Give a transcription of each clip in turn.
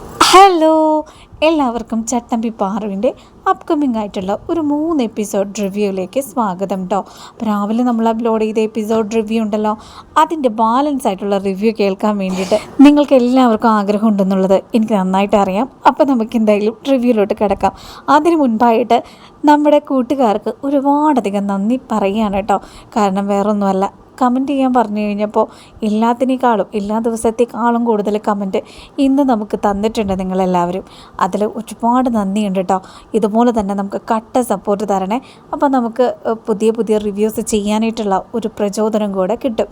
Hello എല്ലാവർക്കും ചട്ടമ്പി പാറുവിന്റെ upcoming ആയിട്ടുള്ള ഒരു മൂന്ന് എപ്പിസോഡ് റിവ്യൂയിലേക്ക് സ്വാഗതം കേട്ടോ രാവിലെ നമ്മൾ അപ്ലോഡ് ചെയ്ത എപ്പിസോഡ് റിവ്യൂ ഉണ്ടല്ലോ അതിന്റെ ബാലൻസ് ആയിട്ടുള്ള റിവ്യൂ കേൾക്കാൻ വേണ്ടിയിട്ട് നിങ്ങൾക്ക് എല്ലാവർക്കും ആഗ്രഹം ഉണ്ടെന്നുള്ളത് എനിക്ക് നന്നായിട്ട് അറിയാം. അപ്പോൾ നമുക്ക് എന്തായാലും റിവ്യൂയിലോട്ട് കിടക്കാം. അതിന് മുൻപായിട്ട് നമ്മുടെ കൂട്ടുകാർക്ക് ഒരുപാടധികം നന്ദി പറയുകയാണ് കേട്ടോ കാരണം വേറൊന്നുമല്ല കമന്റ് ചെയ്യാൻ പറഞ്ഞു കഴിഞ്ഞപ്പോൾ എല്ലാത്തിനേക്കാളും എല്ലാ ദിവസത്തേക്കാളും കൂടുതൽ കമന്റ് ഇന്ന് നമുക്ക് തന്നിട്ടുണ്ട് നിങ്ങളെല്ലാവരും. അതിൽ ഒരുപാട് നന്ദിയുണ്ട് കേട്ടോ ഇതുപോലെ തന്നെ നമുക്ക് കട്ട സപ്പോർട്ട് തരണേ. അപ്പോൾ നമുക്ക് പുതിയ പുതിയ റിവ്യൂസ് ചെയ്യാനായിട്ടുള്ള ഒരു പ്രചോദനം കൂടെ കിട്ടും.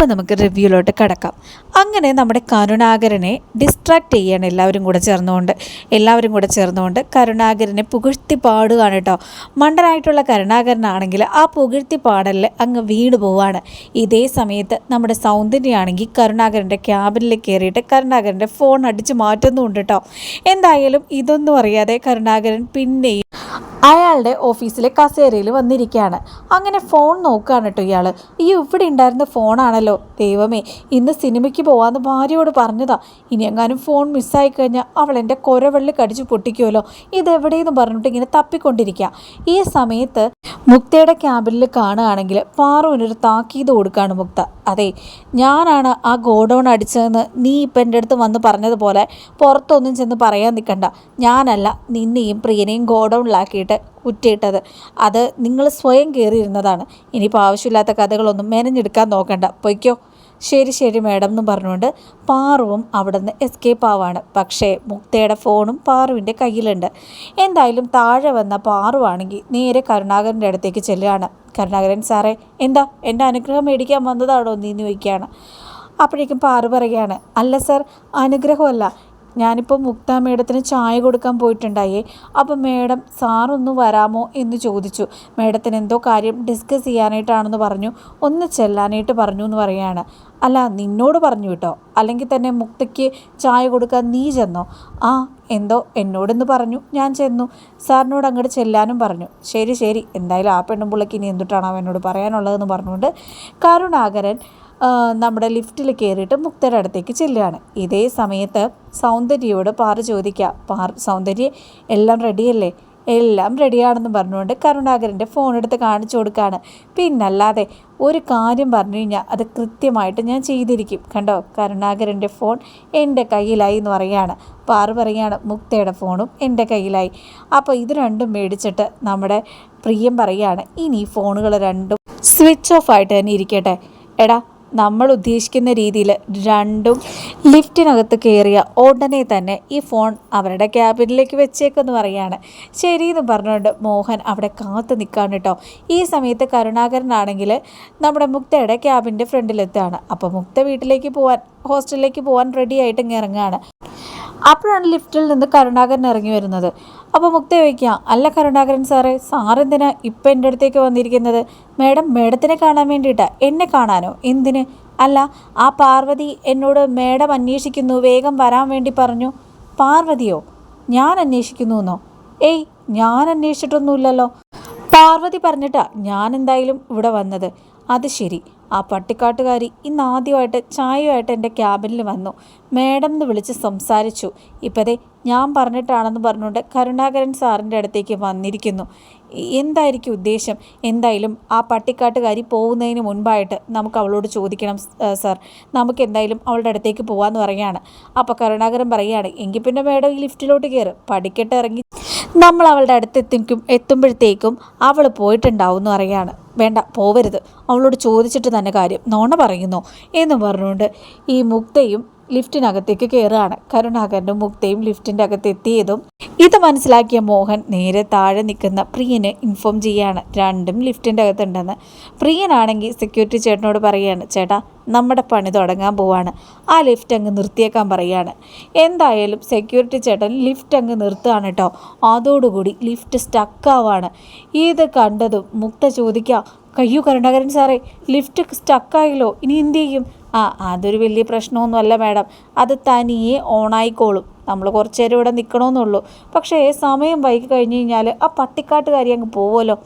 അപ്പോൾ നമുക്ക് റിവ്യൂലോട്ട് കിടക്കാം. അങ്ങനെ നമ്മുടെ കരുണാകരനെ ഡിസ്ട്രാക്ട് ചെയ്യാണ് എല്ലാവരും കൂടെ ചേർന്നുകൊണ്ട് എല്ലാവരും കൂടെ ചേർന്നുകൊണ്ട് കരുണാകരനെ പുകഴ്ത്തി പാടുകയാണ് കേട്ടോ. മണ്ടനായിട്ടുള്ള കരുണാകരനാണെങ്കിൽ ആ പുകഴ്ത്തി പാടലിൽ അങ്ങ് വീണ് പോവാണ്. ഇതേ സമയത്ത് നമ്മുടെ സൗന്ദര്യയാണെങ്കിൽ കരുണാകരന്റെ ക്യാബിനിൽ കയറിയിട്ട് കരുണാകരന്റെ ഫോൺ അടിച്ച് മാറ്റുന്നുണ്ട് കേട്ടോ. എന്തായാലും ഇതൊന്നും അറിയാതെ കരുണാകരൻ പിന്നെയും അയാളുടെ ഓഫീസിലെ കസേരയിൽ വന്നിരിക്കുകയാണ്. അങ്ങനെ ഫോൺ നോക്കുകയാണ് കേട്ടോ ഇയാൾ ഈ ഇവിടെ ഉണ്ടായിരുന്ന ഫോണാണല്ലോ. ദൈവമേ ഇന്ന് സിനിമയ്ക്ക് പോവാന്ന് ഭാര്യയോട് പറഞ്ഞതാ. ഇനി എങ്ങാനും ഫോൺ മിസ്സായി കഴിഞ്ഞാൽ അവൾ എന്റെ കൊരവെള്ളി കടിച്ചു പൊട്ടിക്കുമല്ലോ ഇതെവിടെയെന്ന് പറഞ്ഞിട്ട് ഇങ്ങനെ തപ്പിക്കൊണ്ടിരിക്കുക ഈ സമയത്ത് മുക്തയുടെ ക്യാബിനിൽ കാണുകയാണെങ്കിൽ പാറുവിനൊരു താക്കീത് കൊടുക്കുകയാണ് മുക്ത. അതെ ഞാനാണ് ആ ഗോഡൗൺ അടിച്ചതെന്ന് നീ ഇപ്പം എന്റെ അടുത്ത് വന്ന് പറഞ്ഞതുപോലെ പുറത്തൊന്നും ചെന്ന് പറയാൻ നിൽക്കണ്ട. ഞാനല്ല നിന്നെയും പ്രിയനെയും ഗോഡൗണിലാക്കിയിട്ട് കുറ്റിയിട്ടത് അത് നിങ്ങൾ സ്വയം കയറിയിരുന്നതാണ്. ഇനിയിപ്പോൾ ആവശ്യമില്ലാത്ത കഥകളൊന്നും മെനഞ്ഞെടുക്കാൻ നോക്കണ്ട. പൊയ്ക്കോ. ശരി ശരി മാഡം എന്നും പറഞ്ഞുകൊണ്ട് പാറുവും അവിടെ നിന്ന് എസ്കേപ്പ് ആവാണ്. പക്ഷേ മുക്തയുടെ ഫോണും പാറുവിന്റെ കയ്യിലുണ്ട്. എന്തായാലും താഴെ വന്ന പാറുവാണെങ്കിൽ നേരെ കരുണാകരന്റെ അടുത്തേക്ക് ചെല്ലുകയാണ്. കരുണാകരൻ സാറേ എന്താ? എന്റെ അനുഗ്രഹം മേടിക്കാൻ വന്നതാണോ? നീന്തി വയ്ക്കുകയാണ് അപ്പോഴേക്കും പാറു പറയുകയാണ് അല്ല സർ അനുഗ്രഹമല്ല. ഞാനിപ്പോൾ മുക്ത മേഡത്തിന് ചായ കൊടുക്കാൻ പോയിട്ടുണ്ടായേ. അപ്പം മേഡം സാറൊന്ന് വരാമോ? എന്ന് ചോദിച്ചു. മേഡത്തിന് എന്തോ കാര്യം ഡിസ്കസ് ചെയ്യാനായിട്ടാണെന്ന് പറഞ്ഞു. ഒന്ന് ചെല്ലാനായിട്ട് പറഞ്ഞു എന്ന് പറയുകയാണ്. അല്ല നിന്നോട് പറഞ്ഞു കേട്ടോ. അല്ലെങ്കിൽ തന്നെ മുക്തയ്ക്ക് ചായ കൊടുക്കാൻ നീ ചെന്നോ? ആ എന്തോ എന്നോടെന്ന് പറഞ്ഞു. ഞാൻ ചെന്നു. സാറിനോട് അങ്ങോട്ട് ചെല്ലാനും പറഞ്ഞു. ശരി ശരി. എന്തായാലും ആ പെണ്ണുമ്പിള്ളക്ക് ഇനി എന്തുട്ടാണോ അവനോട് പറയാനുള്ളതെന്ന് പറഞ്ഞുകൊണ്ട് കരുണാകരൻ നമ്മുടെ ലിഫ്റ്റിൽ കയറിയിട്ട് മുക്തയുടെ അടുത്തേക്ക് ചെല്ലുകയാണ്. ഇതേ സമയത്ത് സൗന്ദര്യയോട് പാറ ചോദിക്കുക പാർ സൗന്ദര്യ എല്ലാം റെഡിയല്ലേ? എല്ലാം റെഡിയാണെന്ന് പറഞ്ഞുകൊണ്ട് കരുണാകരന്റെ ഫോൺ എടുത്ത് കാണിച്ചു കൊടുക്കുകയാണ്. പിന്നല്ലാതെ ഒരു കാര്യം പറഞ്ഞു കഴിഞ്ഞാൽ അത് കൃത്യമായിട്ട് ഞാൻ ചെയ്തിരിക്കും. കണ്ടോ? കരുണാകരന്റെ ഫോൺ എന്റെ കയ്യിലായി എന്ന് പറയുകയാണ്. പാറു പറയുകയാണ് മുക്തയുടെ ഫോണും എന്റെ കയ്യിലായി. അപ്പോൾ ഇത് രണ്ടും മേടിച്ചിട്ട് നമ്മുടെ പ്രിയം പറയുകയാണ് ഇനി ഈ ഫോണുകൾ രണ്ടും സ്വിച്ച് ഓഫ് ആയിട്ട് തന്നെ ഇരിക്കട്ടെ. എടാ നമ്മൾ ഉദ്ദേശിക്കുന്ന രീതിയിൽ രണ്ടും ലിഫ്റ്റിനകത്ത് കയറിയ ഉടനെ തന്നെ ഈ ഫോൺ അവരുടെ ക്യാബിനിലേക്ക് വെച്ചേക്കെന്ന് പറയാണ് ശരിയെന്ന് പറഞ്ഞുകൊണ്ട് മോഹൻ അവിടെ കാത്തു നിൽക്കാണ് കേട്ടോ. ഈ സമയത്ത് കരുണാകരനാണെങ്കിൽ നമ്മുടെ മുക്തയുടെ ക്യാബിന്റെ ഫ്രണ്ടിലെത്താണ് അപ്പോൾ മുക്ത വീട്ടിലേക്ക് പോകാൻ ഹോസ്റ്റലിലേക്ക് പോകാൻ റെഡി ആയിട്ട് ഇറങ്ങുകയാണ്. അപ്പോഴാണ് ലിഫ്റ്റിൽ നിന്ന് കരുണാകരൻ ഇറങ്ങി വരുന്നത്. അപ്പോൾ മുക്ത ചോദിക്കുക അല്ല കരുണാകരൻ സാറേ സാറെന്തിനാ ഇപ്പം എന്റെ അടുത്തേക്ക് വന്നിരിക്കുന്നത്? മേഡം മേഡത്തിനെ കാണാൻ വേണ്ടിയിട്ടാ. എന്നെ കാണാനോ? എന്തിന്? അല്ല ആ പാർവതി എന്നോട് മേഡം അന്വേഷിക്കുന്നു വേഗം വരാൻ വേണ്ടി പറഞ്ഞു. പാർവതിയോ? ഞാൻ അന്വേഷിക്കുന്നു എന്നോ ഏയ് ഞാൻ അന്വേഷിച്ചിട്ടൊന്നുമില്ലല്ലോ. പാർവതി പറഞ്ഞിട്ടാ ഞാൻ എന്തായാലും ഇവിടെ വന്നത്. അത് ശരി. ആ പട്ടിക്കാട്ടുകാരി ഇന്ന് ആദ്യമായിട്ട് ചായയുമായിട്ട് എന്റെ ക്യാബിനിൽ വന്നു. മേഡം എന്ന് വിളിച്ച് സംസാരിച്ചു. ഇപ്പതേ ഞാൻ പറഞ്ഞിട്ടാണെന്ന് പറഞ്ഞുകൊണ്ട് കരുണാകരൻ സാറിന്റെ അടുത്തേക്ക് വന്നിരിക്കുന്നു. എന്തായിരിക്കും ഉദ്ദേശം? എന്തായാലും ആ പട്ടിക്കാട്ടുകാരി പോകുന്നതിന് മുൻപായിട്ട് നമുക്ക് അവളോട് ചോദിക്കണം സാർ. നമുക്ക് എന്തായാലും അവളുടെ അടുത്തേക്ക് പോകാമെന്ന് പറയുകയാണ്. അപ്പോൾ കരുണാകരൻ പറയുകയാണ് എങ്കിൽ പിന്നെ മേഡം ഈ ലിഫ്റ്റിലോട്ട് കയറ്. പടിക്കെട്ട് ഇറങ്ങി നമ്മൾ അവളുടെ അടുത്തെത്തിക്കും എത്തുമ്പോഴത്തേക്കും അവൾ പോയിട്ടുണ്ടാവും എന്ന് പറയുകയാണ്. വേണ്ട പോവരുത്. അവളോട് ചോദിച്ചിട്ട് തന്നെ കാര്യം നോണ പറയുന്നു എന്ന് പറഞ്ഞുകൊണ്ട് ഈ മുക്തയും ലിഫ്റ്റിനകത്തേക്ക് കയറുകയാണ് കരുണാകരനും മുക്തയും ലിഫ്റ്റിന്റെ അകത്ത് എത്തിയതും ഇത് മനസ്സിലാക്കിയ മോഹൻ നേരെ താഴെ നിൽക്കുന്ന പ്രിയനെ ഇൻഫോം ചെയ്യാണ് രണ്ടും ലിഫ്റ്റിന്റെ അകത്തുണ്ടെന്ന്. പ്രിയനാണെങ്കിൽ സെക്യൂരിറ്റി ചേട്ടനോട് പറയുകയാണ് ചേട്ടാ നമ്മുടെ പണി തുടങ്ങാൻ പോവാണ്. ആ ലിഫ്റ്റ് അങ്ങ് നിർത്തിയേക്കാൻ പറയുകയാണ്. എന്തായാലും സെക്യൂരിറ്റി ചേട്ടൻ ലിഫ്റ്റ് അങ്ങ് നിർത്തുകയാണ് കേട്ടോ. അതോടുകൂടി ലിഫ്റ്റ് സ്റ്റക്കാവാണ് ഇത് കണ്ടതും മുക്ത ചോദിക്കുക കയ്യോ കരുണാകരൻ സാറേ ലിഫ്റ്റ് സ്റ്റക്കായല്ലോ ഇനി എന്ത് ചെയ്യും? ആ അതൊരു വലിയ പ്രശ്നമൊന്നുമല്ല മാഡം. അത് തനിയെ ഓണായിക്കോളും നമ്മൾ കുറച്ച് നേരം ഇവിടെ നിൽക്കണമെന്നുള്ളൂ പക്ഷേ സമയം വൈകി കഴിഞ്ഞ് കഴിഞ്ഞാൽ ആ പട്ടിക്കാട്ടുകാരി അങ്ങ് പോവുമല്ലോ.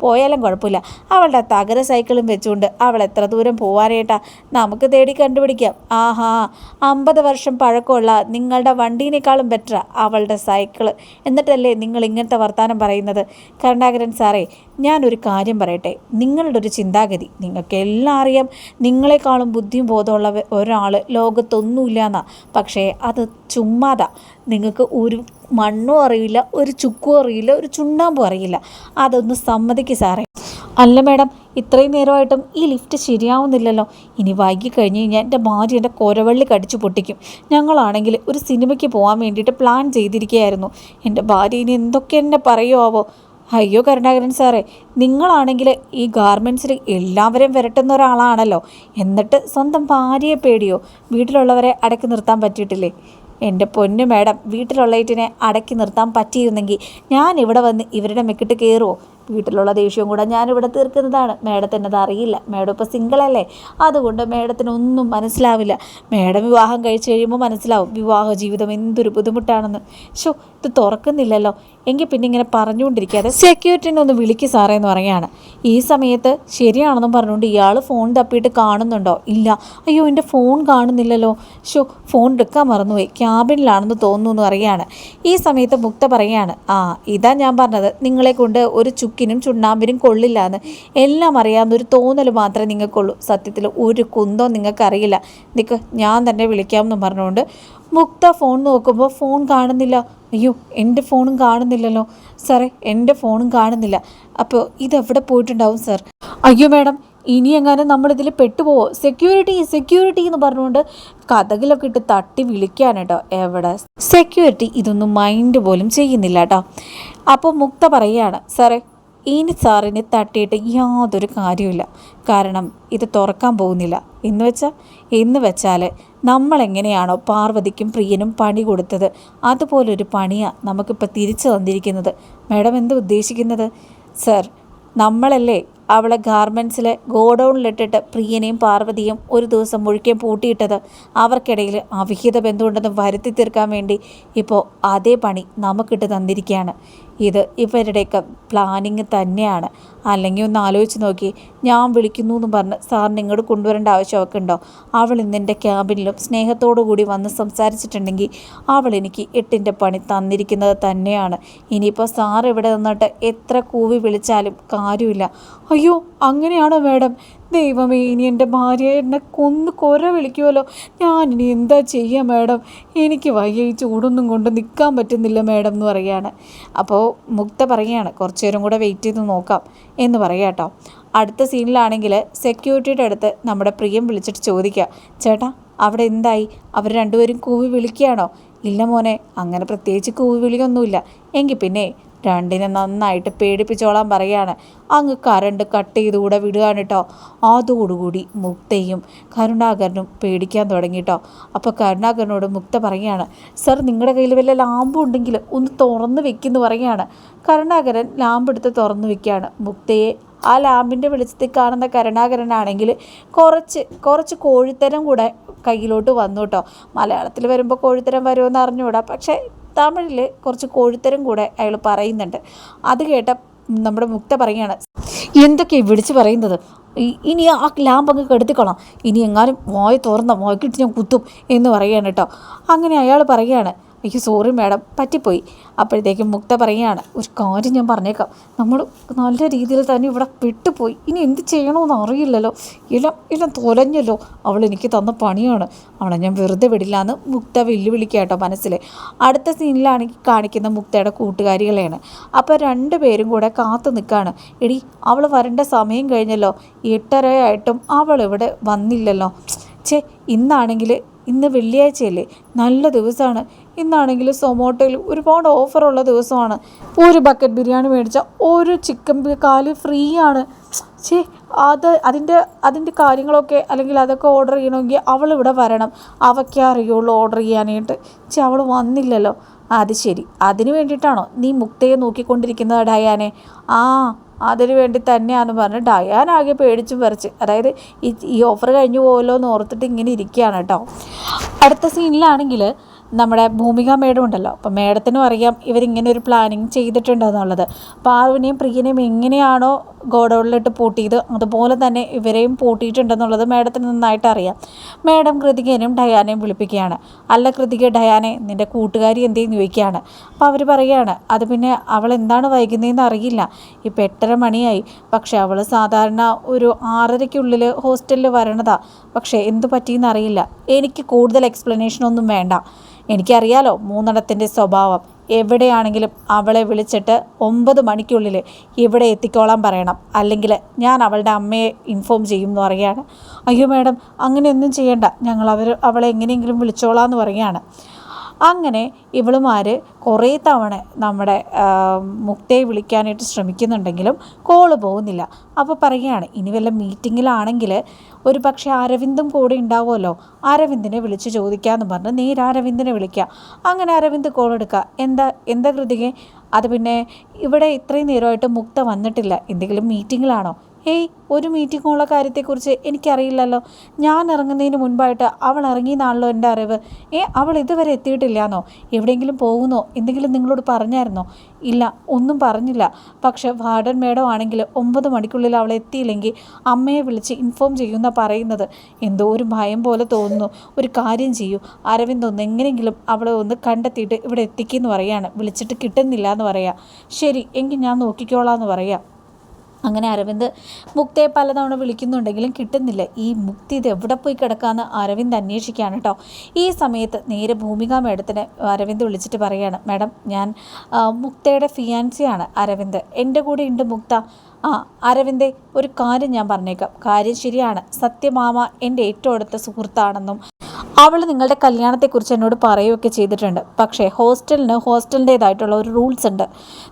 പോയാലും കുഴപ്പമില്ല. അവളുടെ തകര സൈക്കിളും വെച്ചുകൊണ്ട് അവൾ എത്ര ദൂരം പോവാനേട്ടാ നമുക്ക് തേടി കണ്ടുപിടിക്കാം. ആഹാ അമ്പത് വർഷം പഴക്കമുള്ള നിങ്ങളുടെ വണ്ടീനേക്കാളും ബെറ്റർ അവളുടെ സൈക്കിൾ. എന്നിട്ടല്ലേ നിങ്ങൾ ഇങ്ങനത്തെ വർത്തമാനം പറയുന്നത്? കരുണാകരൻ സാറേ ഞാനൊരു കാര്യം പറയട്ടെ. നിങ്ങളുടെ ഒരു ചിന്താഗതി. നിങ്ങൾക്ക് എല്ലാം അറിയാം. നിങ്ങളെക്കാളും ബുദ്ധിയും ബോധമുള്ള ഒരാൾ ലോകത്തൊന്നുമില്ല എന്നാ പക്ഷേ അത് ചുമ്മാതാ. നിങ്ങൾക്ക് ഒരു മണ്ണും അറിയില്ല ഒരു ചുക്കും അറിയില്ല ഒരു ചുണ്ണാമ്പും അറിയില്ല. അതൊന്ന് സമ്മതിക്ക് സാറേ. അല്ല മേഡം ഇത്രയും നേരമായിട്ടും ഈ ലിഫ്റ്റ് ശരിയാവുന്നില്ലല്ലോ. ഇനി വൈകി കഴിഞ്ഞ് കഴിഞ്ഞാൽ എന്റെ ഭാര്യ എന്റെ കൊരവള്ളി കടിച്ചു പൊട്ടിക്കും. ഞങ്ങളാണെങ്കിൽ ഒരു സിനിമയ്ക്ക് പോകാൻ വേണ്ടിയിട്ട് പ്ലാൻ ചെയ്തിരിക്കുകയായിരുന്നു. എന്റെ ഭാര്യ ഇനി എന്തൊക്കെ എന്നെ പറയുമോ അയ്യോ കരുണാകരൻ സാറേ നിങ്ങളാണെങ്കിൽ ഈ ഗാർമെന്റ്സിൽ എല്ലാവരെയും വിരട്ടുന്ന ഒരാളാണല്ലോ. എന്നിട്ട് സ്വന്തം ഭാര്യയെ പേടിയോ? വീട്ടിലുള്ളവരെ അടക്കി നിർത്താൻ പറ്റിയിട്ടില്ലേ? എന്റെ പൊന്നു മാഡം വീട്ടിലുള്ളയിട്ടിനെ അടക്കി നിർത്താൻ പറ്റിയിരുന്നെങ്കിൽ ഞാൻ ഇവിടെ വന്ന് ഇവരുടെ മെക്കിട്ട് കയറുമോ വീട്ടിലുള്ള ദേഷ്യവും കൂടെ ഞാനിവിടെ തീർക്കുന്നതാണ്. മേഡത്തിന് അത് അറിയില്ല. മേഡം ഇപ്പോൾ സിംഗിളല്ലേ? അതുകൊണ്ട് മേഡത്തിനൊന്നും മനസ്സിലാവില്ല. മേഡം വിവാഹം കഴിച്ചു കഴിയുമ്പോൾ മനസ്സിലാവും വിവാഹ ജീവിതം എന്തൊരു ബുദ്ധിമുട്ടാണെന്ന്. ഷോ ഇത് തുറക്കുന്നില്ലല്ലോ. എങ്കിൽ പിന്നെ ഇങ്ങനെ പറഞ്ഞുകൊണ്ടിരിക്കാതെ സെക്യൂരിറ്റിനെ ഒന്ന് വിളിക്ക് സാറേ എന്ന് പറയുകയാണ്. ഈ സമയത്ത് ശരിയാണെന്നും പറഞ്ഞുകൊണ്ട് ഇയാൾ ഫോൺ തപ്പിയിട്ട് കാണുന്നുണ്ടോ? ഇല്ല. അയ്യോ എന്റെ ഫോൺ കാണുന്നില്ലല്ലോ. ഷോ ഫോൺ എടുക്കാൻ മറന്നുപോയി. ക്യാബിനിലാണെന്ന് തോന്നുന്നു എന്ന് പറയുകയാണ്. ഈ സമയത്ത് മുക്ത പറയുകയാണ് ആ ഇതാ ഞാൻ പറഞ്ഞത്. നിങ്ങളെ കൊണ്ട് ഒരു ചുക്കിനും ചുണ്ണാമ്പിനും കൊള്ളില്ല എന്ന് എല്ലാം അറിയാവുന്ന ഒരു തോന്നൽ മാത്രമേ നിങ്ങൾക്കുള്ളൂ. സത്യത്തിൽ ഒരു കുന്തോ നിങ്ങൾക്കറിയില്ല. നിക്ക് ഞാൻ തന്നെ വിളിക്കാമെന്ന് പറഞ്ഞുകൊണ്ട് മുക്ത ഫോൺ നോക്കുമ്പോൾ ഫോൺ കാണുന്നില്ല. അയ്യോ എന്റെ ഫോണും കാണുന്നില്ലല്ലോ. സാറേ എന്റെ ഫോണും കാണുന്നില്ല. അപ്പോൾ ഇതെവിടെ പോയിട്ടുണ്ടാവും സാർ? അയ്യോ മാഡം ഇനി എങ്ങാനും നമ്മളിതിൽ പെട്ടുപോവോ? സെക്യൂരിറ്റി സെക്യൂരിറ്റി എന്ന് പറഞ്ഞുകൊണ്ട് കഥകിലൊക്കെ ഇട്ട് തട്ടി വിളിക്കാൻ കേട്ടോ എവിടെ. സെക്യൂരിറ്റി ഇതൊന്നും മൈൻഡ് പോലും ചെയ്യുന്നില്ല കേട്ടോ. അപ്പോൾ മുക്ത പറയുകയാണ് സാറേ ഇനി സാറിനെ തട്ടിയിട്ട് യാതൊരു കാര്യമില്ല കാരണം ഇത് തുറക്കാൻ പോകുന്നില്ല. എന്ന് വെച്ചാൽ എന്ന് വെച്ചാൽ നമ്മളെങ്ങനെയാണോ പാർവതിക്കും പ്രിയനും പണി കൊടുത്തത് അതുപോലൊരു പണിയാണ് നമുക്കിപ്പോൾ തിരിച്ചു തന്നിരിക്കുന്നത്. മാഡം എന്ത് ഉദ്ദേശിക്കുന്നത്? സർ നമ്മളല്ലേ അവളെ ഗാർമെൻസിൽ ഗോഡൗണിലിട്ടിട്ട് പ്രിയനെയും പാർവതിയും ഒരു ദിവസം മുഴുക്കെ പൂട്ടിയിട്ടത്? അവർക്കിടയിൽ അവിഹിത ബന്ധമുണ്ടെന്ന് വരുത്തി തീർക്കാൻ വേണ്ടി ഇപ്പോൾ അതേ പണി നമുക്കിട്ട് തന്നിരിക്കുകയാണ് ഇത് ഇവരുടെയൊക്കെ പ്ലാനിങ് തന്നെയാണ്. അല്ലെങ്കിൽ ഒന്ന് ആലോചിച്ച് നോക്കി. ഞാൻ വിളിക്കുന്നു എന്ന് പറഞ്ഞ് സാറിന് ഇങ്ങോട്ട് കൊണ്ടുവരേണ്ട ആവശ്യമൊക്കെ ഉണ്ടോ? അവൾ ഇന്ന് എന്റെ ക്യാബിനിലും സ്നേഹത്തോടു കൂടി വന്ന് സംസാരിച്ചിട്ടുണ്ടെങ്കിൽ അവൾ എനിക്ക് എട്ടിന്റെ പണി തന്നിരിക്കുന്നത് തന്നെയാണ്. ഇനിയിപ്പോൾ സാർ ഇവിടെ നിന്നിട്ട് എത്ര കൂവി വിളിച്ചാലും കാര്യമില്ല. അയ്യോ അങ്ങനെയാണോ മാഡം? ദൈവമേ ഇനി എന്റെ ഭാര്യ എന്നെ കൊന്ന് കൊര വിളിക്കുമല്ലോ ഞാനിനി എന്താ ചെയ്യുക മാഡം? എനിക്ക് വയ്യ ചൂടൊന്നും കൊണ്ട് നിൽക്കാൻ പറ്റുന്നില്ല മാഡം എന്ന് പറയുകയാണ് അപ്പോൾ മുക്ത പറയുകയാണ് കുറച്ചു നേരം കൂടെ വെയിറ്റ് ചെയ്ത് നോക്കാം എന്ന് പറയാം കേട്ടോ അടുത്ത സീനിലാണെങ്കിൽ സെക്യൂരിറ്റിയുടെ അടുത്ത് നമ്മുടെ പ്രിയം വിളിച്ചിട്ട് ചോദിക്കുക ചേട്ടാ അവിടെ എന്തായി? അവർ രണ്ടുപേരും കൂവി വിളിക്കുകയാണോ? ഇല്ല മോനെ അങ്ങനെ പ്രത്യേകിച്ച് കൂവി വിളിയൊന്നുമില്ല. എങ്കിൽ പിന്നെ രണ്ടിനെ നന്നായിട്ട് പേടിപ്പിച്ചോളാൻ പറയാണ് അങ്ങ് കറണ്ട് കട്ട് ചെയ്തുകൂടെ വിടുകയാണ് കേട്ടോ. അതോടുകൂടി മുക്തയും കരുണാകരനും പേടിക്കാൻ തുടങ്ങി കേട്ടോ. അപ്പോൾ കരുണാകരനോട് മുക്ത പറയുകയാണ് സർ നിങ്ങളുടെ കയ്യിൽ വല്ല ലാമ്പ് ഉണ്ടെങ്കിൽ ഒന്ന് തുറന്ന് വെക്കുന്നു പറയുകയാണ്. കരുണാകരൻ ലാമ്പ് എടുത്ത് തുറന്നു വെക്കുകയാണ്. മുക്തയെ ആ ലാമ്പിന്റെ വെളിച്ചത്തിൽ കാണുന്ന കരുണാകരനാണെങ്കിൽ കുറച്ച് കുറച്ച് കോഴിത്തരം കൂടെ കയ്യിലോട്ട് വന്നു കേട്ടോ. മലയാളത്തിൽ വരുമ്പോൾ കോഴിത്തരം വരുമെന്ന് അറിഞ്ഞുകൂടാ. പക്ഷേ തമിഴിൽ കുറച്ച് കോഴിത്തരം കൂടെ അയാൾ പറയുന്നുണ്ട്. അത് കേട്ട നമ്മുടെ മുക്ത പറയുകയാണ് എന്തൊക്കെ വിളിച്ച് പറയുന്നത്? ഇനി ആ ലാമ്പ് അങ്ങ് കെടുത്തിക്കൊള്ളാം ഇനി എങ്ങാനും വായ തുറന്ന വായ്ക്കിട്ട് ഞാൻ കുത്തും എന്ന് പറയുകയാണ് കേട്ടോ. അങ്ങനെ അയാൾ പറയുകയാണ് അയ്യോ സോറി മാഡം പറ്റിപ്പോയി. അപ്പോഴത്തേക്കും മുക്ത പറയുകയാണ് ഒരു കാര്യം ഞാൻ പറഞ്ഞേക്കാം. നമ്മൾ നല്ല രീതിയിൽ തന്നെ ഇവിടെ പെട്ടുപോയി. ഇനി എന്ത് ചെയ്യണമെന്ന് അറിയില്ലല്ലോ. എല്ലാം എല്ലാം തൊലഞ്ഞല്ലോ. അവൾ എനിക്ക് തന്ന പണിയാണ്. അവളെ ഞാൻ വെറുതെ വിടില്ല എന്ന് മുക്ത വെല്ലുവിളിക്കുക കേട്ടോ മനസ്സിൽ. അടുത്ത സീനിലാണെങ്കിൽ കാണിക്കുന്ന മുക്തയുടെ കൂട്ടുകാരികളെയാണ്. അപ്പോൾ രണ്ട് പേരും കൂടെ കാത്തു നിൽക്കുകയാണ്. എടി അവൾ വരേണ്ട സമയം കഴിഞ്ഞല്ലോ. എട്ടരയായിട്ടും അവൾ ഇവിടെ വന്നില്ലല്ലോ. ഛേ ഇന്നാണെങ്കിൽ ഇന്ന് വെള്ളിയാഴ്ചയല്ലേ? നല്ല ദിവസമാണ്. ഇന്നാണെങ്കിൽ സൊമോട്ടോയിൽ ഒരുപാട് ഓഫറുള്ള ദിവസമാണ്. ഒരു ബക്കറ്റ് ബിരിയാണി മേടിച്ചാൽ ഒരു ചിക്കൻ കാൽ ഫ്രീ ആണ് ചേ അത് അതിന്റെ അതിന്റെ കാര്യങ്ങളൊക്കെ അല്ലെങ്കിൽ അതൊക്കെ ഓർഡർ ചെയ്യണമെങ്കിൽ അവൾ ഇവിടെ വരണം. അവയ്ക്കേ അറിയുള്ളൂ ഓർഡർ ചെയ്യാനായിട്ട്. ചേ അവൾ വന്നില്ലല്ലോ. അത് ശരി. അതിന് വേണ്ടിയിട്ടാണോ നീ മുക്തയെ നോക്കിക്കൊണ്ടിരിക്കുന്നത് ഡയാനെ? ആ അതിന് വേണ്ടി തന്നെയാണെന്ന് പറഞ്ഞ് ഡയാൻ ആകെ പേടിച്ചും വരച്ച് അതായത് ഈ ഈ ഓഫർ കഴിഞ്ഞു പോകല്ലോ എന്ന് ഓർത്തിട്ട് ഇങ്ങനെ ഇരിക്കുകയാണ് കേട്ടോ. അടുത്ത സീനിലാണെങ്കിൽ നമ്മുടെ ഭൂമിക മേഡം ഉണ്ടല്ലോ. അപ്പം മേഡത്തിനും അറിയാം ഇവരിങ്ങനെ ഒരു പ്ലാനിങ് ചെയ്തിട്ടുണ്ടെന്നുള്ളത്. പാറുവിനെയും പ്രിയനെയും എങ്ങനെയാണോ ഗോഡൗണിലിട്ട് പൂട്ടിയത്. അതുപോലെ തന്നെ ഇവരെയും പൂട്ടിയിട്ടുണ്ടെന്നുള്ളത് മേഡത്തിന് നന്നായിട്ട് അറിയാം. മാഡം കൃതികേനെയും ഡയാനെയും വിളിപ്പിക്കുകയാണ്. അല്ല കൃതിക ഡയാനെ നിന്റെ കൂട്ടുകാരി എന്തേന്ന് ചോദിക്കുകയാണ്. അപ്പോൾ അവർ പറയുകയാണ് അത് പിന്നെ അവൾ എന്താണ് വൈകുന്നതെന്ന് അറിയില്ല. ഇപ്പോൾ എട്ടര മണിയായി. പക്ഷേ അവൾ സാധാരണ ഒരു ആറരയ്ക്കുള്ളിൽ ഹോസ്റ്റലിൽ വരണതാ. പക്ഷേ എന്ത് പറ്റിയെന്ന് അറിയില്ല. എനിക്ക് കൂടുതൽ എക്സ്പ്ലനേഷൻ ഒന്നും വേണ്ട. എനിക്കറിയാലോ മൂന്നെണ്ണത്തിന്റെ സ്വഭാവം. എവിടെയാണെങ്കിലും അവളെ വിളിച്ചിട്ട് ഒമ്പത് മണിക്കുള്ളിൽ ഇവിടെ എത്തിക്കോളാൻ പറയണം. അല്ലെങ്കിൽ ഞാൻ അവളുടെ അമ്മയെ ഇൻഫോം ചെയ്യും എന്ന് പറയുകയാണ്. അയ്യോ മാഡം അങ്ങനെയൊന്നും ചെയ്യണ്ട. ഞങ്ങൾ അവർ അവളെ എങ്ങനെയെങ്കിലും വിളിച്ചോളാം എന്ന് പറയുകയാണ്. അങ്ങനെ ഇവളുമാർ കുറേ തവണ നമ്മുടെ മുക്തയെ വിളിക്കാനായിട്ട് ശ്രമിക്കുന്നുണ്ടെങ്കിലും കോൾ പോകുന്നില്ല. അപ്പോൾ പറയുകയാണ് ഇനി വല്ല മീറ്റിങ്ങിലാണെങ്കിൽ ഒരു പക്ഷേ അരവിന്ദും കൂടെ ഉണ്ടാവുമല്ലോ. അരവിന്ദിനെ വിളിച്ച് ചോദിക്കാമെന്ന് പറഞ്ഞ് നേരെ അരവിന്ദിനെ വിളിക്കുക അങ്ങനെ അരവിന്ദ് കോൾ എടുക്കുക എന്താ എന്താ കൃതികെ? അത് പിന്നെ ഇവിടെ ഇത്രയും നേരമായിട്ട് മുക്ത വന്നിട്ടില്ല. എന്തെങ്കിലും മീറ്റിങ്ങിലാണോ? ഏയ് ഒരു മീറ്റിങ്ങുള്ള കാര്യത്തെക്കുറിച്ച് എനിക്കറിയില്ലല്ലോ. ഞാൻ ഇറങ്ങുന്നതിന് മുൻപായിട്ട് അവൾ ഇറങ്ങിയെന്നാണല്ലോ എന്റെ അറിവ്. ഏ അവൾ ഇതുവരെ എത്തിയിട്ടില്ലാന്നോ? എവിടെയെങ്കിലും പോകുന്നോ? എന്തെങ്കിലും നിങ്ങളോട് പറഞ്ഞായിരുന്നോ? ഇല്ല ഒന്നും പറഞ്ഞില്ല. പക്ഷെ വാർഡൻ മേഡം ആണെങ്കിൽ ഒമ്പത് മണിക്കുള്ളിൽ അവൾ എത്തിയില്ലെങ്കിൽ അമ്മയെ വിളിച്ച് ഇൻഫോം ചെയ്യുന്ന പറയുന്നത് എന്തോ ഒരു ഭയം പോലെ തോന്നുന്നു. ഒരു കാര്യം ചെയ്യൂ. അരവിന്ദ് ഒന്ന് എങ്ങനെയെങ്കിലും അവളെ ഒന്ന് കണ്ടെത്തിയിട്ട് ഇവിടെ എത്തിക്കുമെന്ന് പറയാണ് വിളിച്ചിട്ട് കിട്ടുന്നില്ല എന്ന് പറയാം ശരി എങ്കിൽ ഞാൻ നോക്കിക്കോളാം എന്ന് പറയാം അങ്ങനെ അരവിന്ദ് മുക്തയെ പലതവണ വിളിക്കുന്നുണ്ടെങ്കിലും കിട്ടുന്നില്ല. ഈ മുക്തി ഇത് എവിടെ പോയി കിടക്കാമെന്ന് അരവിന്ദ് അന്വേഷിക്കുകയാണ് കേട്ടോ. ഈ സമയത്ത് നേരെ ഭൂമിക മേഡത്തിന് അരവിന്ദ് വിളിച്ചിട്ട് പറയുകയാണ് മാഡം ഞാൻ മുക്തയുടെ ഫിയാൻസിയാണ് അരവിന്ദ്. എന്റെ കൂടെ ഉണ്ട് മുക്ത. ആ അരവിന്ദെ ഒരു കാര്യം ഞാൻ പറഞ്ഞേക്കാം. കാര്യം ശരിയാണ്. സത്യമാമ എന്റെ ഏറ്റവും അടുത്ത സുഹൃത്താണെന്നും അവൾ നിങ്ങളുടെ കല്യാണത്തെക്കുറിച്ച് എന്നോട് പറയുകയൊക്കെ ചെയ്തിട്ടുണ്ട്. പക്ഷേ ഹോസ്റ്റലിന് ഹോസ്റ്റലിന്റേതായിട്ടുള്ള ഒരു റൂൾസ് ഉണ്ട്.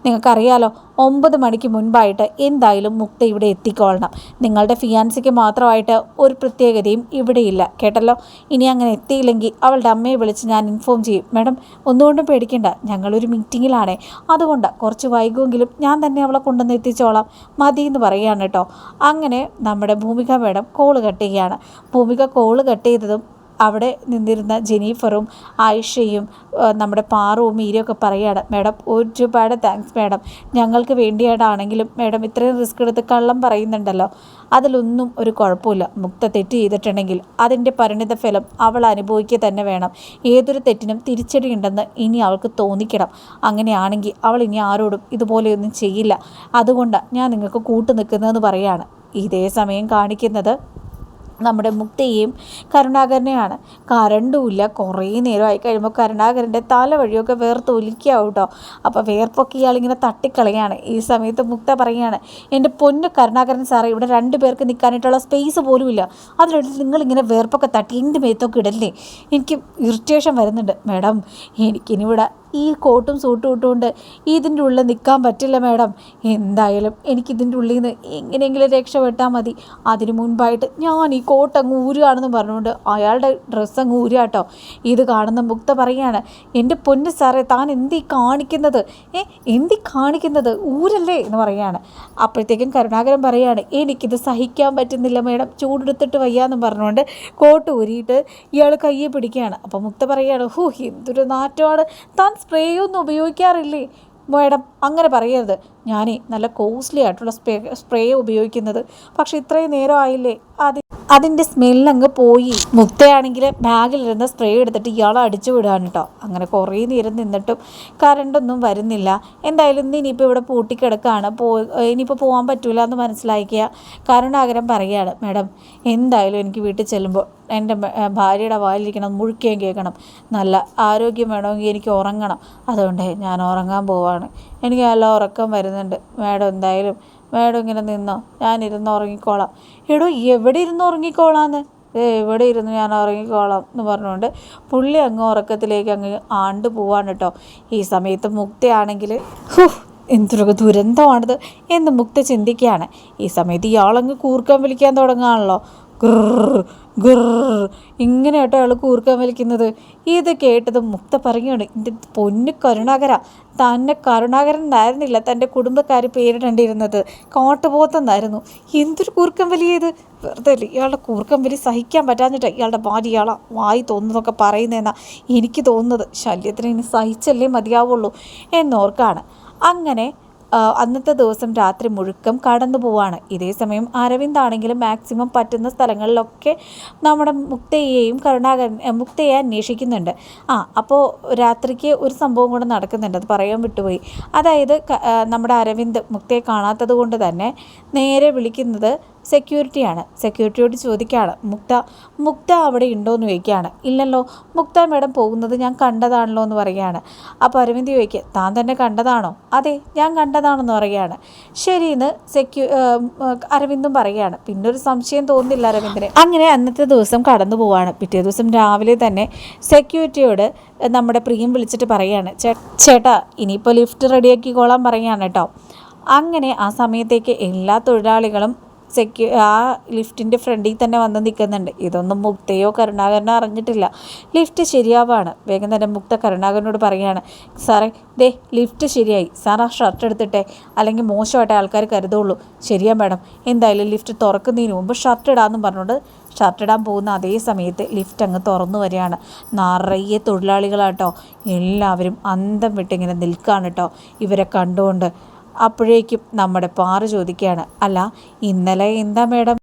നിങ്ങൾക്കറിയാലോ ഒമ്പത് മണിക്ക് മുൻപായിട്ട് എന്തായാലും മുക്ത ഇവിടെ എത്തിക്കൊള്ളണം. നിങ്ങളുടെ ഫിയാൻസിക്ക് മാത്രമായിട്ട് ഒരു പ്രത്യേകതയും ഇവിടെയില്ല. കേട്ടല്ലോ? ഇനി അങ്ങനെ എത്തിയില്ലെങ്കിൽ അവളുടെ അമ്മയെ വിളിച്ച് ഞാൻ ഇൻഫോം ചെയ്യും. മാഡം ഒന്നുകൊണ്ടും പേടിക്കേണ്ട. ഞങ്ങളൊരു മീറ്റിങ്ങിലാണേ. അതുകൊണ്ട് കുറച്ച് വൈകുമെങ്കിലും ഞാൻ തന്നെ അവളെ കൊണ്ടുവന്ന് എത്തിച്ചോളാം. മതി എന്ന് പറയുകയാണ് കേട്ടോ. അങ്ങനെ നമ്മുടെ ഭൂമിക മേഡം കോൾ കട്ട് ചെയ്യുകയാണ്. ഭൂമിക കോൾ കട്ട് ചെയ്തതും അവിടെ നിന്നിരുന്ന ജെനീഫറും ആയിഷയും നമ്മുടെ പാറുവും മീരയൊക്കെ പറയുകയാണ് മാഡം ഒരുപാട് താങ്ക്സ് മാഡം. ഞങ്ങൾക്ക് വേണ്ടിയാണെങ്കിലും മാഡം ഇത്രയും റിസ്ക് എടുത്ത് കള്ളം പറയുന്നുണ്ടല്ലോ. അതിലൊന്നും ഒരു കുഴപ്പമില്ല. മുക്ത തെറ്റ് ചെയ്തിട്ടുണ്ടെങ്കിൽ അതിന്റെ പരിണിത ഫലം അവൾ അനുഭവിക്കുക തന്നെ വേണം. ഏതൊരു തെറ്റിനും തിരിച്ചടി ഉണ്ടെന്ന് ഇനി അവൾക്ക് തോന്നിക്കണം അങ്ങനെയാണെങ്കിൽ അവൾ ഇനി ആരോടും ഇതുപോലെയൊന്നും ചെയ്യില്ല. അതുകൊണ്ട് ഞാൻ നിങ്ങൾക്ക് കൂട്ടു നിൽക്കുന്നതെന്ന് പറയുകയാണ്. ഇതേ സമയം കാണിക്കുന്നത് നമ്മുടെ മുക്തയെയും കരുണാകരനെയാണ്. കരണ്ടുമില്ല. കുറേ നേരമായി കഴിയുമ്പോൾ കരുണാകരന്റെ തല വഴിയൊക്കെ ഒലിക്കാവും കേട്ടോ അപ്പോൾ വേർപ്പൊക്കെ ഇയാളിങ്ങനെ തട്ടിക്കളയാണ് ഈ സമയത്ത് മുക്ത പറയുകയാണ് എന്റെ പൊന്നു കരുണാകരൻ സാറേ ഇവിടെ രണ്ട് പേർക്ക് നിൽക്കാനായിട്ടുള്ള സ്പേസ് പോലുമില്ല. അതിനിടയിൽ നിങ്ങളിങ്ങനെ വേർപ്പൊക്കെ തട്ടി എന്റെ മേത്തൊക്കെ ഇടല്ലേ? എനിക്ക് ഇറിറ്റേഷൻ വരുന്നുണ്ട്. മാഡം എനിക്കിനിവിടെ ഈ കോട്ടും സൂട്ടും ഇട്ടുകൊണ്ട് ഇതിന്റെ ഉള്ളിൽ നിൽക്കാൻ പറ്റില്ല മാഡം. എന്തായാലും എനിക്കിതിന്റെ ഉള്ളിൽ നിന്ന് എങ്ങനെയെങ്കിലും രക്ഷപ്പെട്ടാൽ മതി. അതിനു മുൻപായിട്ട് ഞാൻ ഈ കോട്ട് അങ്ങ് ഊരുകയാണെന്ന് പറഞ്ഞുകൊണ്ട് അയാളുടെ ഡ്രസ്സ് അങ്ങ് ഊരുക ഇത് കാണുന്ന മുക്ത പറയാണ് എന്റെ പൊന്ന് സാറേ താൻ എന്തി കാണിക്കുന്നത്? ഏ എന്തി കാണിക്കുന്നത്? ഊരല്ലേ? എന്ന് പറയുകയാണ്. അപ്പോഴത്തേക്കും കരുണാകരൻ പറയുകയാണ് എനിക്കിത് സഹിക്കാൻ പറ്റുന്നില്ല മാഡം. ചൂടെടുത്തിട്ട് വയ്യാന്ന് പറഞ്ഞുകൊണ്ട് കോട്ട് ഊരിയിട്ട് ഇയാൾ കയ്യെ പിടിക്കുകയാണ്. അപ്പോൾ മുക്ത പറയുകയാണ് ഹൂ എന്തൊരു നാറ്റമാണ്. താൻ സ്പ്രേ ഒന്നും ഉപയോഗിക്കാറില്ലേ? മേഡം അങ്ങനെ പറയരുത്. ഞാനേ നല്ല കോസ്റ്റ്ലി ആയിട്ടുള്ള സ്പ്രേ സ്പ്രേ ഉപയോഗിക്കുന്നത്. പക്ഷെ ഇത്രയും നേരമായില്ലേ അത് അതിന്റെ സ്മെല്ലങ്ങ് പോയി. മുക്തയാണെങ്കിൽ ബാഗിലിരുന്ന സ്പ്രേ എടുത്തിട്ട് ഇയാളെ അടിച്ചു വിടുകയാണ് കേട്ടോ അങ്ങനെ കുറേ നേരം നിന്നിട്ടും കറണ്ടൊന്നും വരുന്നില്ല. എന്തായാലും ഇന്ന് ഇനിയിപ്പോൾ ഇവിടെ പൂട്ടിക്കിടക്കുകയാണ് പോ ഇനിയിപ്പോൾ പോകാൻ പറ്റൂല എന്ന് മനസ്സിലാക്കിയ കരുണാകരം പറയുകയാണ് മാഡം എന്തായാലും എനിക്ക് വീട്ടിൽ ചെല്ലുമ്പോൾ എന്റെ ഭാര്യയുടെ വായിലിരിക്കണം മുഴുക്കുകയും കേൾക്കണം. നല്ല ആരോഗ്യം വേണമെങ്കിൽ എനിക്ക് ഉറങ്ങണം. അതുകൊണ്ട് ഞാൻ ഉറങ്ങാൻ പോവാണ്. എനിക്ക് നല്ല ഉറക്കം വരുന്നുണ്ട്. മാഡം എന്തായാലും മാഡം ഇങ്ങനെ നിന്നോ? ഞാൻ ഇരുന്ന് ഉറങ്ങിക്കോളാം. എടോ എവിടെ ഇരുന്ന് ഉറങ്ങിക്കോളാന്ന്? എവിടെ ഇരുന്ന് ഞാൻ ഉറങ്ങിക്കോളാം എന്ന് പറഞ്ഞുകൊണ്ട് പുള്ളി അങ്ങ് ഉറക്കത്തിലേക്ക് അങ്ങ് ആണ്ട് പോവാണ് കേട്ടോ. ഈ സമയത്ത് മുക്തയാണെങ്കിൽ എന്തൊരു ദുരന്തമാണിത് എന്ന് മുക്ത ചിന്തിക്കുകയാണ്. ഈ സമയത്ത് ഇയാളങ്ങ് കൂർക്കം വിളിക്കാൻ തുടങ്ങുകയാണല്ലോ. ഗുർ ഇങ്ങനെ കേട്ടോ അയാൾ കൂർക്കാൻ വലിക്കുന്നത്. ഇത് കേട്ടത് മുക്ത പറയുകയാണ് എന്റെ പൊന്ന് കരുണാകര തന്നെ കരുണാകരൻ എന്നായിരുന്നില്ല തന്റെ കുടുംബക്കാർ പേരിടേണ്ടിയിരുന്നത് കോട്ടപോത്തെന്നായിരുന്നു. എന്തൊരു കൂർക്കം വലിയത്? വെറുതെ ഇയാളുടെ കൂർക്കം വലി സഹിക്കാൻ പറ്റാഞ്ഞിട്ട് ഇയാളുടെ ഭാര്യ ഇയാളെ വായി തോന്നുന്നതൊക്കെ പറയുന്നതെന്നാ എനിക്ക് തോന്നുന്നത്. ശല്യത്തിന് ഇനി സഹിച്ചല്ലേ മതിയാവുള്ളൂ എന്നോർക്കാണ്. അങ്ങനെ അന്നത്തെ ദിവസം രാത്രി മുഴുക്കം കടന്നു പോവാണ്. ഇതേ സമയം അരവിന്ദാണെങ്കിലും മാക്സിമം പറ്റുന്ന സ്ഥലങ്ങളിലൊക്കെ നമ്മുടെ മുക്തയെയും കരുണാകരൻ മുക്തയെ അന്വേഷിക്കുന്നുണ്ട്. ആ അപ്പോൾ രാത്രിക്ക് ഒരു സംഭവം കൂടെ നടക്കുന്നുണ്ട്. അത് പറയാൻ വിട്ടുപോയി. അതായത് നമ്മുടെ അരവിന്ദ് മുക്തയെ കാണാത്തത് കൊണ്ട് തന്നെ നേരെ വിളിക്കുന്നത് സെക്യൂരിറ്റിയാണ്. സെക്യൂരിറ്റിയോട് ചോദിക്കുകയാണ് മുക്ത മുക്ത അവിടെ ഉണ്ടോ എന്ന് ചോദിക്കുകയാണ്. ഇല്ലല്ലോ മുക്ത മേഡം പോകുന്നത് ഞാൻ കണ്ടതാണല്ലോ എന്ന് പറയുകയാണ്. അപ്പോൾ അരവിന്ദ് ചോദിക്കുക താൻ തന്നെ കണ്ടതാണോ? അതെ ഞാൻ കണ്ടതാണെന്ന് പറയുകയാണ്. ശരിയെന്ന് സെക്യൂ അരവിന്ദും പറയുകയാണ്. പിന്നെ ഒരു സംശയം തോന്നുന്നില്ല അരവിന്ദിന്. അങ്ങനെ അന്നത്തെ ദിവസം കടന്നു പോവാണ്. പിറ്റേ ദിവസം രാവിലെ തന്നെ സെക്യൂരിറ്റിയോട് നമ്മുടെ പ്രിയം വിളിച്ചിട്ട് പറയുകയാണ് ചേട്ടാ ഇനിയിപ്പോൾ ലിഫ്റ്റ് റെഡിയാക്കിക്കോളാൻ പറയുകയാണ് കേട്ടോ. അങ്ങനെ ആ സമയത്തേക്ക് എല്ലാ തൊഴിലാളികളും സെക്യൂ ആ ലിഫ്റ്റിന്റെ ഫ്രണ്ടിൽ തന്നെ വന്ന് നിൽക്കുന്നുണ്ട്. ഇതൊന്നും മുക്തയോ കരുണാകരനോ അറിഞ്ഞിട്ടില്ല. ലിഫ്റ്റ് ശരിയാവാണ്. വേഗം തന്നെ മുക്ത കരുണാകരനോട് പറയുകയാണ്. സാറേ ദേ ലിഫ്റ്റ് ശരിയായി. സാർ ആ ഷർട്ട് എടുത്തിട്ടെ. അല്ലെങ്കിൽ മോശമായിട്ട് ആൾക്കാർ കരുതുള്ളൂ. ശരിയാ മാഡം. എന്തായാലും ലിഫ്റ്റ് തുറക്കുന്നതിന് മുമ്പ് ഷർട്ട് ഇടാമെന്നും പറഞ്ഞുകൊണ്ട് ഷർട്ട് ഇടാൻ പോകുന്ന അതേ സമയത്ത് ലിഫ്റ്റ് അങ്ങ് തുറന്നു വരികയാണ്. നിറയെ തൊഴിലാളികളാട്ടോ. എല്ലാവരും അന്തം വിട്ടിങ്ങനെ നിൽക്കുകയാണ് കേട്ടോ ഇവരെ കണ്ടുകൊണ്ട് അപ്പോഴേക്കും നമ്മുടെ പാറ ചോദിക്കുകയാണ് അല്ല ഇന്നലെ എന്താ മേഡം?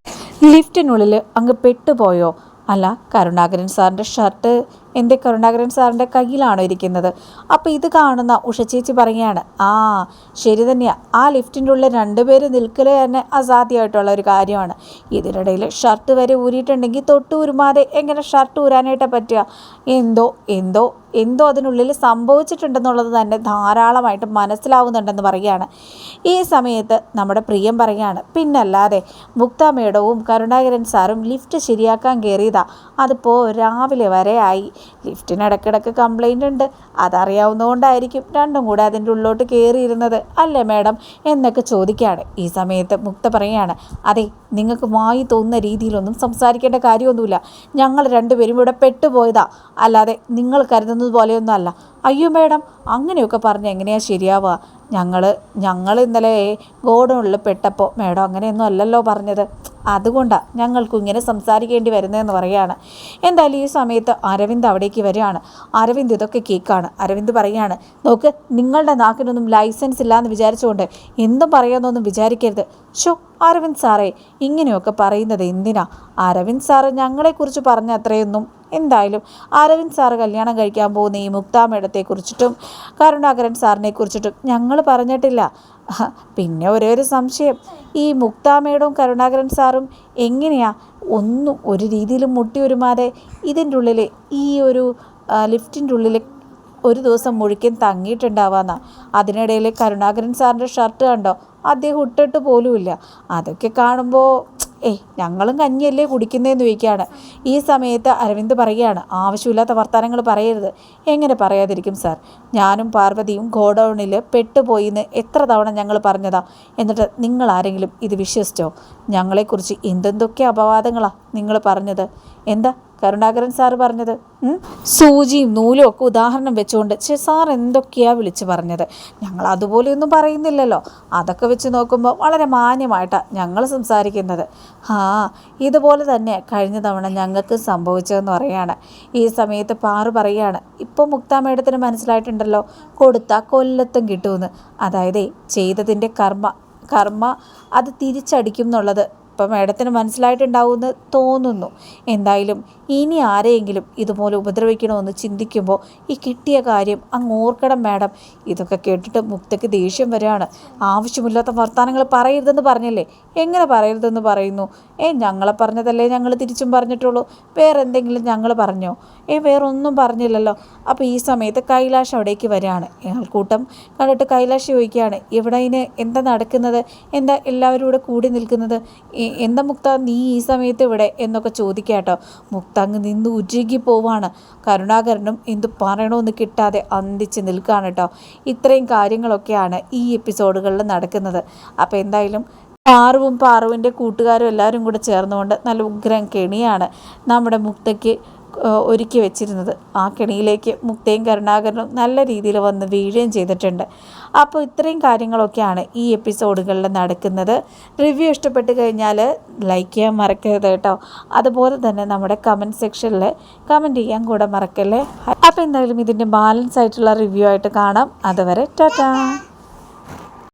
ലിഫ്റ്റിനുള്ളിൽ അങ്ങ് പെട്ടുപോയോ? അല്ല കരുണാകരൻ സാറിന്റെ ഷർട്ട് എന്റെ കരുണാകരൻ സാറിന്റെ കയ്യിലാണോ ഇരിക്കുന്നത്? അപ്പോൾ ഇത് കാണുന്ന ഉഷ ചേച്ചി പറയുകയാണ് ആ ശരി തന്നെയാണ് ആ ലിഫ്റ്റിന്റെ ഉള്ളിൽ രണ്ടുപേര് നിൽക്കൽ തന്നെ അസാധ്യമായിട്ടുള്ള ഒരു കാര്യമാണ്. ഇതിനിടയിൽ ഷർട്ട് വരെ ഊരിയിട്ടുണ്ടെങ്കിൽ തൊട്ട് ഉരുമാതെ എങ്ങനെ ഷർട്ട് ഊരാനായിട്ട് പറ്റുക? എന്തോ എന്തോ എന്തോ അതിനുള്ളിൽ സംഭവിച്ചിട്ടുണ്ടെന്നുള്ളത് തന്നെ ധാരാളമായിട്ട് മനസ്സിലാവുന്നുണ്ടെന്ന് പറയുകയാണ്. ഈ സമയത്ത് നമ്മുടെ പ്രിയം പറയുകയാണ് പിന്നല്ലാതെ മുക്ത മേഡവും കരുണാകരൻ സാറും ലിഫ്റ്റ് ശരിയാക്കാൻ കയറിയതാ. അതിപ്പോൾ രാവിലെ വരെ ആയി. ലിഫ്റ്റിന് ഇടയ്ക്കിടയ്ക്ക് കംപ്ലൈന്റ് ഉണ്ട്. അതറിയാവുന്നതുകൊണ്ടായിരിക്കും രണ്ടും കൂടെ അതിന്റെ ഉള്ളിലോട്ട് കയറിയിരുന്നത്. അല്ലേ മാഡം? എന്നൊക്കെ ചോദിക്കുകയാണ്. ഈ സമയത്ത് മുക്ത പറയുകയാണ് അതെ നിങ്ങൾക്ക് വായി തോന്നുന്ന രീതിയിലൊന്നും സംസാരിക്കേണ്ട കാര്യമൊന്നുമില്ല. ഞങ്ങൾ രണ്ടുപേരും ഇവിടെ പെട്ടുപോയതാ. അല്ലാതെ നിങ്ങൾ കരുതുന്നത് പോലെയൊന്നും അല്ല. അയ്യോ മേഡം അങ്ങനെയൊക്കെ പറഞ്ഞ് എങ്ങനെയാ ശരിയാവുക? ഞങ്ങൾ ഞങ്ങൾ ഇന്നലെ ഗോഡൗണിൽ പെട്ടപ്പോൾ മേഡം അങ്ങനെയൊന്നും അല്ലല്ലോ പറഞ്ഞത്. അതുകൊണ്ടാണ് ഞങ്ങൾക്കും ഇങ്ങനെ സംസാരിക്കേണ്ടി വരുന്നതെന്ന് പറയുകയാണ് എന്തായാലും ഈ സമയത്ത് അരവിന്ദ് അവിടേക്ക് വരികയാണ്. അരവിന്ദ് ഇതൊക്കെ കേക്കാണ്. അരവിന്ദ് പറയുകയാണ് നോക്ക് നിങ്ങളുടെ നാക്കിനൊന്നും ലൈസൻസ് ഇല്ലയെന്ന് വിചാരിച്ചുകൊണ്ട് എന്തും പറയാമെന്നൊന്നും വിചാരിക്കരുത്. ഷോ അരവിന്ദ് സാറേ ഇങ്ങനെയൊക്കെ പറയുന്നത് എന്തിനാ? അരവിന്ദ് സാറ് ഞങ്ങളെക്കുറിച്ച് പറഞ്ഞ അത്രയൊന്നും എന്തായാലും അരവിന്ദ് സാറ് കല്യാണം കഴിക്കാൻ പോകുന്ന ഈ മുക്താമേടത്തെക്കുറിച്ചിട്ടും കരുണാകരൻ സാറിനെ കുറിച്ചിട്ടും ഞങ്ങൾ പറഞ്ഞിട്ടില്ല. പിന്നെ ഒരേ ഒരു സംശയം. ഈ മുക്താമേടവും കരുണാകരൻ സാറും എങ്ങനെയാ ഒന്നും ഒരു രീതിയിലും മുട്ടി ഒരുമാതെ ഇതിന്റെ ഉള്ളിൽ ഈ ഒരു ലിഫ്റ്റിന്റെ ഉള്ളിൽ ഒരു ദിവസം മുഴുക്കൻ തങ്ങിയിട്ടുണ്ടാവാന്ന? അതിനിടയിൽ കരുണാകരൻ സാറിന്റെ ഷർട്ട് കണ്ടോ? അദ്ദേഹം ഇട്ടിട്ട് പോലുമില്ല. അതൊക്കെ കാണുമ്പോൾ ഏയ് ഞങ്ങളും കഞ്ഞിയല്ലേ കുടിക്കുന്നതെന്ന് ചോദിക്കുകയാണ്. ഈ സമയത്ത് അരവിന്ദ് പറയുകയാണ് ആവശ്യമില്ലാത്ത വർത്തമാനങ്ങൾ പറയരുത്. എങ്ങനെ പറയാതിരിക്കും സാർ? ഞാനും പാർവതിയും ഗോഡൗണിൽ പെട്ടുപോയിന്ന് എത്ര തവണ ഞങ്ങൾ പറഞ്ഞതാ? എന്നിട്ട് നിങ്ങൾ ആരെങ്കിലും ഇത് വിശ്വസിച്ചോ? ഞങ്ങളെക്കുറിച്ച് എന്തെന്തൊക്കെ അപവാദങ്ങളാണ് നിങ്ങൾ പറഞ്ഞത്? എന്താ കരുണാകരൻ സാറ് പറഞ്ഞത് സൂചിയും നൂലും ഒക്കെ ഉദാഹരണം വെച്ചുകൊണ്ട് ചെ സാർ എന്തൊക്കെയാ വിളിച്ച് പറഞ്ഞത്? ഞങ്ങൾ അതുപോലെയൊന്നും പറയുന്നില്ലല്ലോ. അതൊക്കെ വെച്ച് നോക്കുമ്പോൾ വളരെ മാന്യമായിട്ടാണ് ഞങ്ങൾ സംസാരിക്കുന്നത്. ആ ഇതുപോലെ തന്നെ കഴിഞ്ഞ തവണ ഞങ്ങൾക്ക് സംഭവിച്ചതെന്ന് പറയാണ്. ഈ സമയത്ത് പാറു പറയാണ് ഇപ്പോൾ മുക്താ മേഡത്തിന് മനസ്സിലായിട്ടുണ്ടല്ലോ കൊടുത്ത കൊല്ലത്തും കിട്ടുമെന്ന് അതായത് ചെയ്തതിന്റെ കർമ്മ കർമ്മ അത് തിരിച്ചടിക്കും എന്നുള്ളത്. ഇപ്പം മേഡത്തിന് മനസ്സിലായിട്ടുണ്ടാവുമെന്ന് തോന്നുന്നു. എന്തായാലും ഇനി ആരെയെങ്കിലും ഇതുപോലെ ഉപദ്രവിക്കണമെന്ന് ചിന്തിക്കുമ്പോൾ ഈ കിട്ടിയ കാര്യം അങ്ങ് ഓർക്കണം മാഡം. ഇതൊക്കെ കേട്ടിട്ട് മുക്തയ്ക്ക് ദേഷ്യം വരികയാണ്. ആവശ്യമില്ലാത്ത വർത്തമാനങ്ങൾ പറയരുതെന്ന് പറഞ്ഞില്ലേ? എങ്ങനെ പറയരുതെന്ന് പറയുന്നു? ഏ ഞങ്ങളെ പറഞ്ഞതല്ലേ ഞങ്ങൾ തിരിച്ചും പറഞ്ഞിട്ടുള്ളൂ. വേറെ എന്തെങ്കിലും ഞങ്ങൾ പറഞ്ഞോ? ഏ വേറൊന്നും പറഞ്ഞില്ലല്ലോ. അപ്പോൾ ഈ സമയത്ത് കൈലാഷ് അവിടേക്ക് വരികയാണ്. ആൾക്കൂട്ടം കണ്ടിട്ട് കൈലാഷ് ചോദിക്കുകയാണ് ഇവിടെ ഇതിന് എന്താ നടക്കുന്നത്? എന്താ എല്ലാവരും ഇവിടെ കൂടി നിൽക്കുന്നത്? എന്താ മുക്ത നീ ഈ സമയത്ത് ഇവിടെ? എന്നൊക്കെ ചോദിക്കാട്ടോ മുക്ത അങ്ങ് നിന്ന് ഉരുകി പോവാണ്. കരുണാകരനും എന്തു പറയണമെന്ന് കിട്ടാതെ അന്തിച്ച് നിൽക്കുകയാണ് കേട്ടോ. ഇത്രയും കാര്യങ്ങളൊക്കെയാണ് ഈ എപ്പിസോഡുകളിൽ നടക്കുന്നത്. അപ്പോൾ എന്തായാലും പാറുവും പാറുവിന്റെ കൂട്ടുകാരും എല്ലാവരും കൂടെ ചേർന്നുകൊണ്ട് നല്ല ഉഗ്രം കെണിയാണ് നമ്മുടെ മുക്തയ്ക്ക് ഒരുക്കി വെച്ചിരുന്നത്. ആ കെണിയിലേക്ക് മുക്തയും കരുണാകരനും നല്ല രീതിയിൽ വന്ന് വീഴുകയും ചെയ്തിട്ടുണ്ട്. അപ്പോൾ ഇത്രയും കാര്യങ്ങളൊക്കെയാണ് ഈ എപ്പിസോഡുകളിൽ നടക്കുന്നത്. റിവ്യൂ ഇഷ്ടപ്പെട്ട് കഴിഞ്ഞാൽ ലൈക്ക് ചെയ്യാൻ മറക്കരുത് കേട്ടോ. അതുപോലെ തന്നെ നമ്മുടെ കമന്റ് സെക്ഷനിൽ കമന്റ് ചെയ്യാൻ കൂടെ മറക്കല്ലേ? അപ്പോൾ എന്തായാലും ഇതിന്റെ ബാലൻസ് ആയിട്ടുള്ള റിവ്യൂ ആയിട്ട് കാണാം. അതുവരെ ടാറ്റാ.